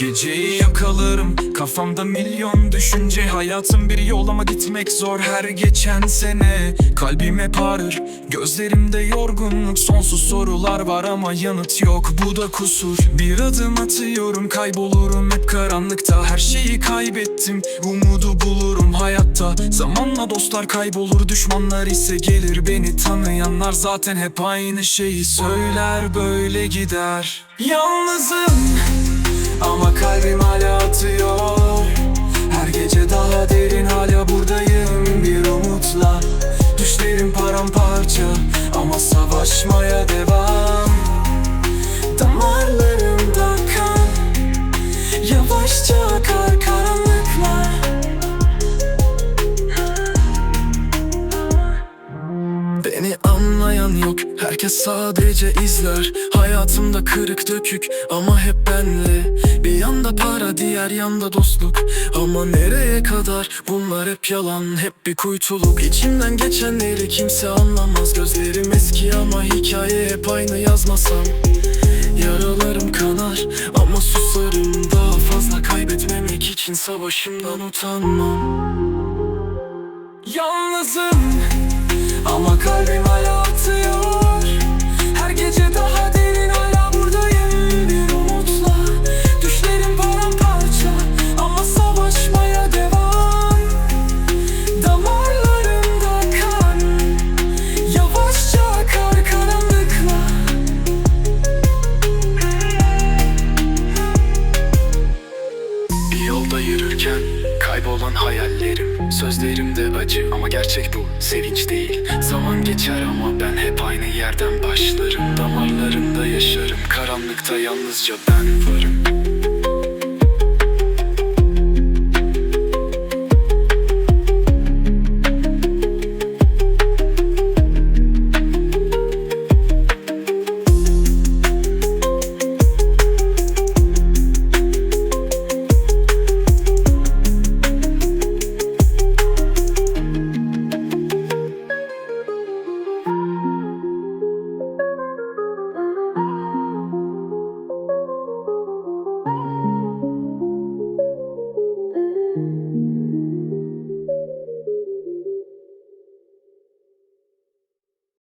Geceyi yakalarım. Kafamda milyon düşünce. Hayatım bir yol ama gitmek zor Her geçen sene. Kalbim hep ağrır. Gözlerimde yorgunluk. Sonsuz sorular var ama yanıt yok. Bu da kusur. Bir adım atıyorum. Kaybolurum hep karanlıkta. Her şeyi kaybettim. Umudu bulurum hayatta. Zamanla dostlar kaybolur. Düşmanlar ise gelir Beni tanıyanlar. Zaten hep aynı şeyi söyler. Böyle gider. Yalnızım ama kalbim hala atıyor Beni anlayan yok Herkes sadece izler. Hayatımda kırık dökük Ama hep benle. Bir yanda para diğer yanda dostluk. Ama nereye kadar? Bunlar hep yalan Hep bir kuytuluk. İçimden geçenleri kimse anlamaz. Gözlerim eski ama hikaye hep aynı yazmasam. Yaralarım kanar Ama susarım. Daha fazla kaybetmemek için Savaşımdan utanmam yolda yürürken kaybolan hayallerim. Sözlerimde acı ama gerçek bu sevinç değil. Zaman geçer ama ben hep aynı yerden başlarım. Damarlarımda yaşarım karanlıkta yalnızca ben varım